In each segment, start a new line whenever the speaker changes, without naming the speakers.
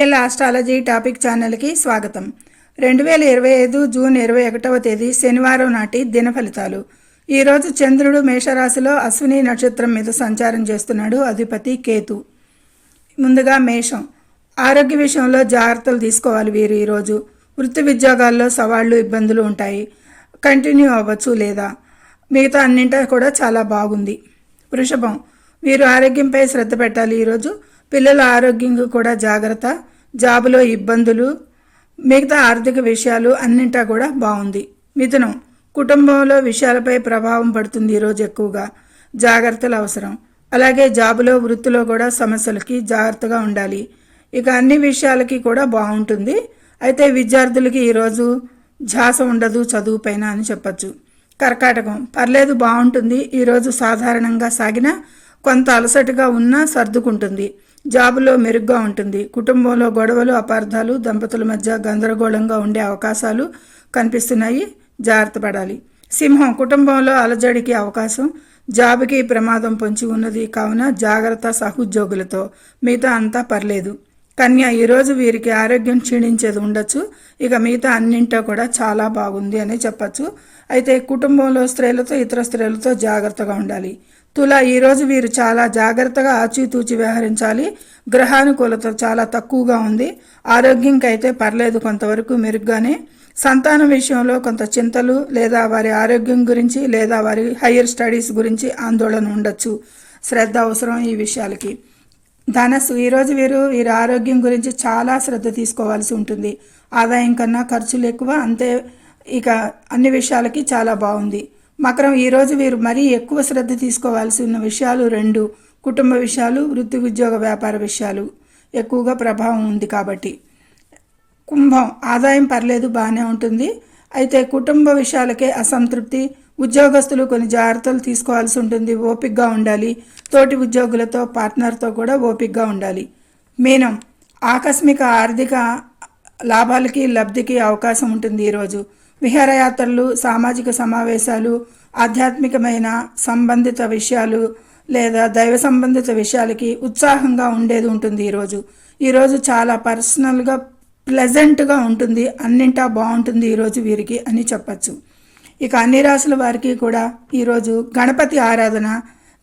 L astrology topic ఛానల్కి స్వాగతం. రెండు వేల ఇరవై ఐదు జూన్ ఇరవై ఒకటవ తేదీ శనివారం నాటి దిన ఫలితాలు. ఈరోజు చంద్రుడు మేషరాశిలో అశ్విని నక్షత్రం మీద సంచారం చేస్తున్నాడు అధిపతి కేతు. ముందుగా మేషం. ఆరోగ్య విషయంలో జాగ్రత్తలు తీసుకోవాలి వీరు ఈరోజు వృత్తి ఉద్యోగాల్లో సవాళ్ళు ఇబ్బందులు ఉంటాయి. కంటిన్యూ అవ్వచ్చు లేదా? మిగతా అన్నింటా కూడా చాలా బాగుంది. వృషభం. వీరు ఆరోగ్యంపై శ్రద్ధ పెట్టాలి ఈరోజు పిల్లల ఆరోగ్యం కూడా జాగ్రత్త జాబులో ఇబ్బందులు మిగతా ఆర్థిక విషయాలు అన్నింటా కూడా బాగుంది. మిథునం కుటుంబంలో విషయాలపై ప్రభావం పడుతుంది ఈరోజు ఎక్కువగా. జాగ్రత్తలు అవసరం. అలాగే జాబులో వృత్తిలో కూడా సమస్యలకి జాగ్రత్తగా ఉండాలి. ఇక అన్ని విషయాలకి కూడా బాగుంటుంది. అయితే విద్యార్థులకి ఈరోజు ఝాస ఉండదు చదువు పైన అని చెప్పచ్చు. కర్కాటకం పర్లేదు బాగుంటుంది. ఈరోజు సాధారణంగా సాగిన కొంత అలసటగా ఉన్నా సర్దుకుంటుంది. జాబులో మెరుగ్గా ఉంటుంది. కుటుంబంలో గొడవలు అపార్థాలు దంపతుల మధ్య గందరగోళంగా ఉండే అవకాశాలు కనిపిస్తున్నాయి. జాగ్రత్త పడాలి. సింహం కుటుంబంలో అలజడికి అవకాశం జాబుకి ప్రమాదం పొంచి ఉన్నది కావున జాగ్రత్త సహోద్యోగులతో. మిగతా అంతా పర్లేదు. కన్య ఈరోజు వీరికి ఆరోగ్యం క్షీణించేది ఉండొచ్చు. ఇక మిగతా అన్నింటో కూడా చాలా బాగుంది అనే చెప్పచ్చు. అయితే కుటుంబంలో స్త్రీలతో ఇతర స్త్రీలతో జాగ్రత్తగా ఉండాలి. తుల ఈరోజు వీరు చాలా జాగ్రత్తగా ఆచితూచి వ్యవహరించాలి. గ్రహానుకూలత చాలా తక్కువగా ఉంది. ఆరోగ్యంకి అయితే పర్లేదు కొంతవరకు మెరుగ్గానే. సంతానం విషయంలో కొంత చింతలు లేదా వారి ఆరోగ్యం గురించి లేదా వారి హయ్యర్ స్టడీస్ గురించి ఆందోళన ఉండొచ్చు. శ్రద్ధ అవసరం ఈ విషయాలకి. ధనస్సు ఈరోజు వీరు వీరి ఆరోగ్యం గురించి చాలా శ్రద్ధ తీసుకోవాల్సి ఉంటుంది. ఆదాయం కన్నా ఖర్చులు ఎక్కువ అంతే. ఇక అన్ని విషయాలకి చాలా బాగుంది. మకరం ఈరోజు వీరు మరీ ఎక్కువ శ్రద్ధ తీసుకోవాల్సి ఉన్న విషయాలు రెండు. కుటుంబ విషయాలు వృత్తి ఉద్యోగ వ్యాపార విషయాలు. ఎక్కువగా ప్రభావం ఉంది కాబట్టి. కుంభం ఆదాయం పర్లేదు బాగానే ఉంటుంది. అయితే కుటుంబ విషయాలకే అసంతృప్తి. ఉద్యోగస్తులు కొన్ని జాగ్రత్తలు తీసుకోవాల్సి ఉంటుంది. ఓపిక్గా ఉండాలి. తోటి ఉద్యోగులతో పార్ట్నర్తో కూడా ఓపిక్గా ఉండాలి. మీనం ఆకస్మిక ఆర్థిక లాభాలకి లబ్ధికి అవకాశం ఉంటుంది ఈరోజు విహారయాత్రలు సామాజిక సమావేశాలు ఆధ్యాత్మికమైన సంబంధిత విషయాలు లేదా దైవ సంబంధిత విషయాలకి ఉత్సాహంగా ఉండేది ఉంటుంది ఈరోజు ఈరోజు చాలా పర్సనల్గా ప్లెజెంట్గా ఉంటుంది. అన్నింటా బాగుంటుంది ఈరోజు వీరికి అని చెప్పచ్చు. ఇక అన్ని రాసుల వారికి కూడా ఈరోజు గణపతి ఆరాధన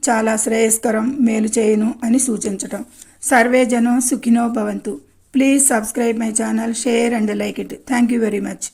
చాలా శ్రేయస్కరం మేలు చేయను అని సూచించటం. సర్వే జనం సుఖినో భవంతు. Please subscribe my channel share and like it thank you very much